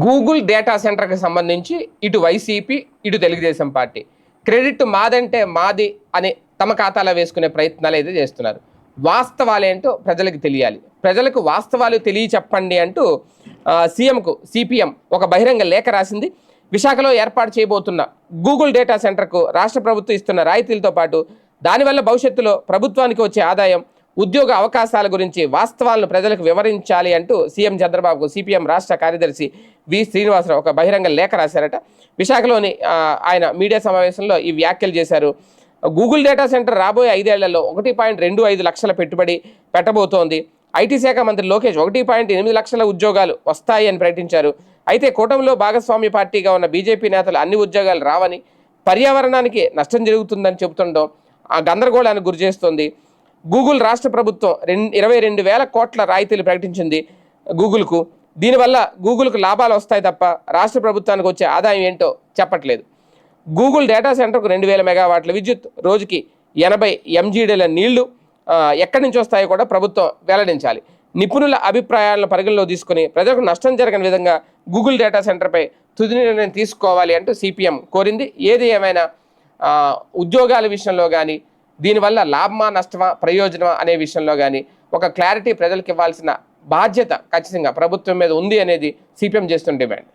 Google data సెంటర్కి సంబంధించి ఇటు వైసీపీ ఇటు తెలుగుదేశం పార్టీ. క్రెడిట్ మాదంటే మాది అని తమ ఖాతాలో వేసుకునే ప్రయత్నాలు అయితే చేస్తున్నారు. వాస్తవాలేంటో ప్రజలకు తెలియాలి. ప్రజలకు వాస్తవాలు తెలియ చెప్పండి అంటూ సీఎంకు సిపిఎం ఒక బహిరంగ లేఖ రాసింది. విశాఖలో ఏర్పాటు చేయబోతున్న గూగుల్ డేటా సెంటర్కు రాష్ట్ర ప్రభుత్వం ఇస్తున్న రాయితీలతో పాటు దానివల్ల భవిష్యత్తులో ప్రభుత్వానికి వచ్చే ఆదాయం ఉద్యోగ అవకాశాల గురించి వాస్తవాలను ప్రజలకు వివరించాలి అంటూ సీఎం చంద్రబాబుకు సిపిఎం రాష్ట్ర కార్యదర్శి వి శ్రీనివాసరావు ఒక బహిరంగ లేఖ రాశారట. విశాఖలోని ఆయన మీడియా సమావేశంలో ఈ వ్యాఖ్యలు చేశారు. గూగుల్ డేటా సెంటర్ రాబోయే ఐదేళ్ళలో ఒకటి పాయింట్ రెండు ఐదు లక్షల పెట్టుబడి పెట్టబోతోంది. ఐటీ శాఖ మంత్రి లోకేష్ ఒకటి పాయింట్ ఎనిమిది లక్షల ఉద్యోగాలు వస్తాయి అని ప్రకటించారు. అయితే కూటమిలో భాగస్వామ్య పార్టీగా ఉన్న బీజేపీ నేతలు అన్ని ఉద్యోగాలు రావని పర్యావరణానికి నష్టం జరుగుతుందని చెబుతుండడం ఆ గందరగోళానికి గురి చేస్తోంది. గూగుల్ రాష్ట్ర ప్రభుత్వం రెండు ఇరవై రెండు వేల కోట్ల రాయితీలు ప్రకటించింది గూగుల్కు. దీనివల్ల గూగుల్కు లాభాలు వస్తాయి తప్ప రాష్ట్ర ప్రభుత్వానికి వచ్చే ఆదాయం ఏంటో చెప్పట్లేదు. గూగుల్ డేటా సెంటర్కు రెండు వేల మెగావాట్ల విద్యుత్ రోజుకి ఎనభై ఎంజీడీల నీళ్ళు ఎక్కడి నుంచి వస్తాయో కూడా ప్రభుత్వం వెల్లడించాలి. నిపుణుల అభిప్రాయాలను పరిగణలో తీసుకుని ప్రజలకు నష్టం జరగని విధంగా గూగుల్ డేటా సెంటర్పై తుది నిర్ణయం తీసుకోవాలి అంటూ సిపిఎం కోరింది. ఏది ఏమైనా ఉద్యోగాల విషయంలో కానీ దీనివల్ల లాభమా నష్టమా ప్రయోజనమా అనే విషయంలో కానీ ఒక క్లారిటీ ప్రజలకు ఇవ్వాల్సిన బాధ్యత ఖచ్చితంగా ప్రభుత్వం మీద ఉంది అనేది సిపిఎం చేస్తున్న డిమాండ్.